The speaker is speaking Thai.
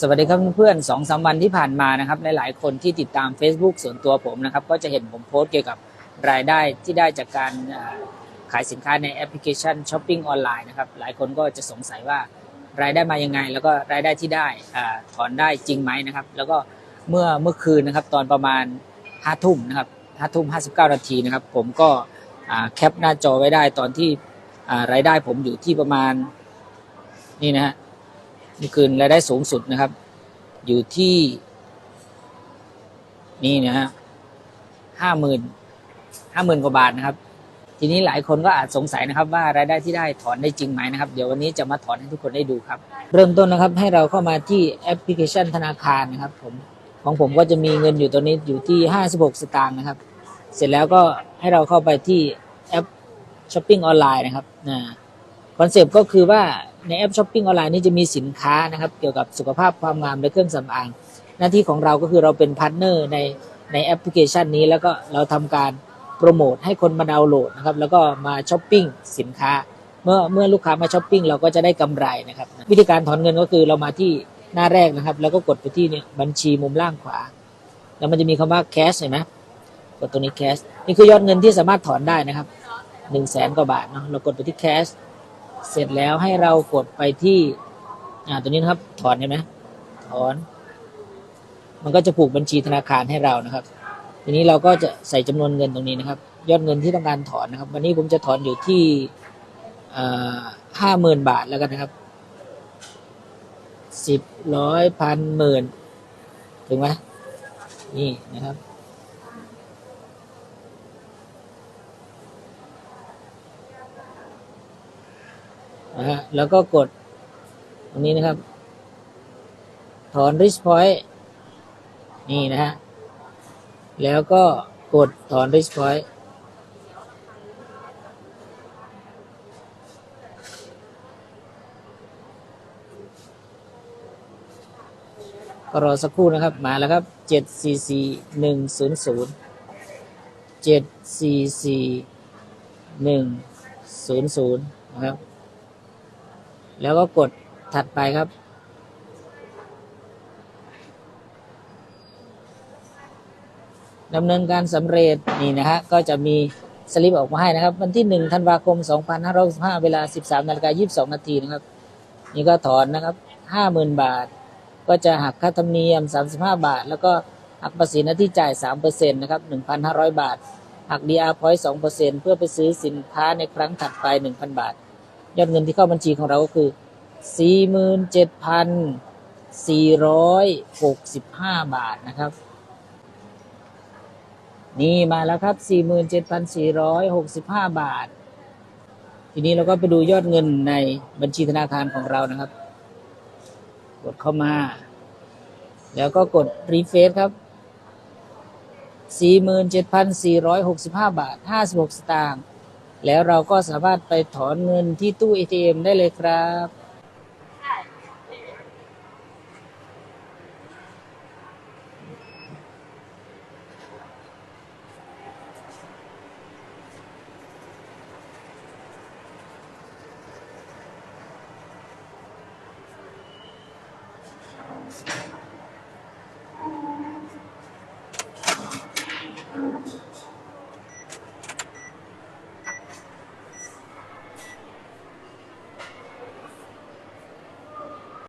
สวัสดีครับเพื่อนๆสองสามวันที่ผ่านมานะครับหลายๆคนที่ติดตาม Facebook ส่วนตัวผมนะครับก็จะเห็นผมโพสต์เกี่ยวกับรายได้ที่ได้จากการขายสินค้าในแอปพลิเคชันช้อปปิ้งออนไลน์นะครับหลายคนก็จะสงสัยว่ารายได้มายังไง แล้วก็รายได้ที่ได้อ่าถอนได้จริงไหมนะครับแล้วก็เมื่อเมื่อคืนนะครับตอนประมาณห้าทุ่มนะครับห้าทุ่มห้าสิบเก้านาทีนะครับผมก็อ่าแคปหน้าจอไว้ได้ตอนที่อ่ารายได้ผมอยู่ที่ประมาณนี่นะฮะ เมื่อคืนรายได้สูงสุดนะครับ อยู่ที่นี่นะฮะห้าหมื่นห้าหมื่นกว่าบาทนะครับ ทีนี้หลายคนก็อาจสงสัยนะครับ ว่ารายได้ที่ได้ถอนได้จริงไหมนะครับ เดี๋ยววันนี้จะมาถอนให้ทุกคนได้ดูครับ เริ่มต้นนะครับให้เราเข้ามาที่แอปพลิเคชันธนาคารนะครับผมของผมก็จะมีเงินอยู่ตัวนี้อยู่ที่ 56 สตางค์นะครับ เสร็จแล้วก็ให้เราเข้าไปที่แอปช้อปปิ้งออนไลน์นะครับนะคอนเซปต์ก็คือว่า ในแอปช้อปปิ้งออนไลน์นี้จะมีสินค้านะครับ เกี่ยวกับสุขภาพความงามและเครื่องสำอาง หน้าที่ของเราก็คือเราเป็นพาร์ทเนอร์ในในแอปพลิเคชันนี้ แล้วก็เราทำการโปรโมทให้คนมาดาวน์โหลดนะครับ แล้วก็มาช้อปปิ้งสินค้า เมื่อเมื่อลูกค้ามาช้อปปิ้งเราก็จะได้กำไรนะครับ วิธีการถอนเงินก็คือเรามาที่หน้าแรกนะครับ แล้วก็กดไปที่เนี่ยบัญชีมุมล่างขวา แล้วมันจะมีคำว่า cash เห็นไหมกดตรงนี้ cash นี่คือยอดเงินที่สามารถถอนได้นะครับหนึ่งแสนกว่าบาทเนาะเรากดไปที่ cash เสร็จแล้วให้เรากดไปที่ อ่าตัวนี้นะครับ ถอนเห็นไหมถอน มันก็จะผูกบัญชีธนาคารให้เรานะครับ ทีนี้เราก็จะใส่จำนวนเงินตรงนี้นะครับ ยอดเงินที่ต้องการถอนนะครับ วันนี้ผมจะถอนอยู่ที่ห้าหมื่นบาทแล้วกันนะครับสิบร้อยพันหมื่นถึงไหมนี่นะครับ นะฮะแล้วก็กดตรงนี้นะครับ ถอน risk point นี่นะฮะ แล้วก็กดถอน risk point ก็รอสักครู่นะครับ มาแล้วครับ 7 4 4 1 0 0 7 4 4 1 0 0 นะครับ แล้วก็กดถัดไปครับ ดำเนินการสำเร็จนี่นะฮะก็จะมีสลิปออกมาให้นะครับ วันที่ 1 ธันวาคม 2565 เวลา 13นาฬิกา22 นาทีนะครับ นี่ก็ถอนนะครับ 50,000 บาท ก็จะหักค่าธรรมเนียม 35 บาท แล้วก็หักภาษีหน้าที่จ่าย 3%นะครับ 1,500 บาท หัก DR point 2%เพื่อไปซื้อสินค้าในครั้งถัดไป 1,000 บาท ยอดเงินที่เข้าบัญชีของเราก็คือ 47,465 บาทนะครับ นี่มาแล้วครับ 47,465 บาท ทีนี้เราก็ไปดูยอดเงินในบัญชีธนาคารของเรานะครับ กดเข้ามา แล้วก็กดรีเฟซครับ 47,465 บาท 56 สตางค์ แล้วเราก็สามารถไปถอนเงินที่ตู้ ATM ได้เลยครับ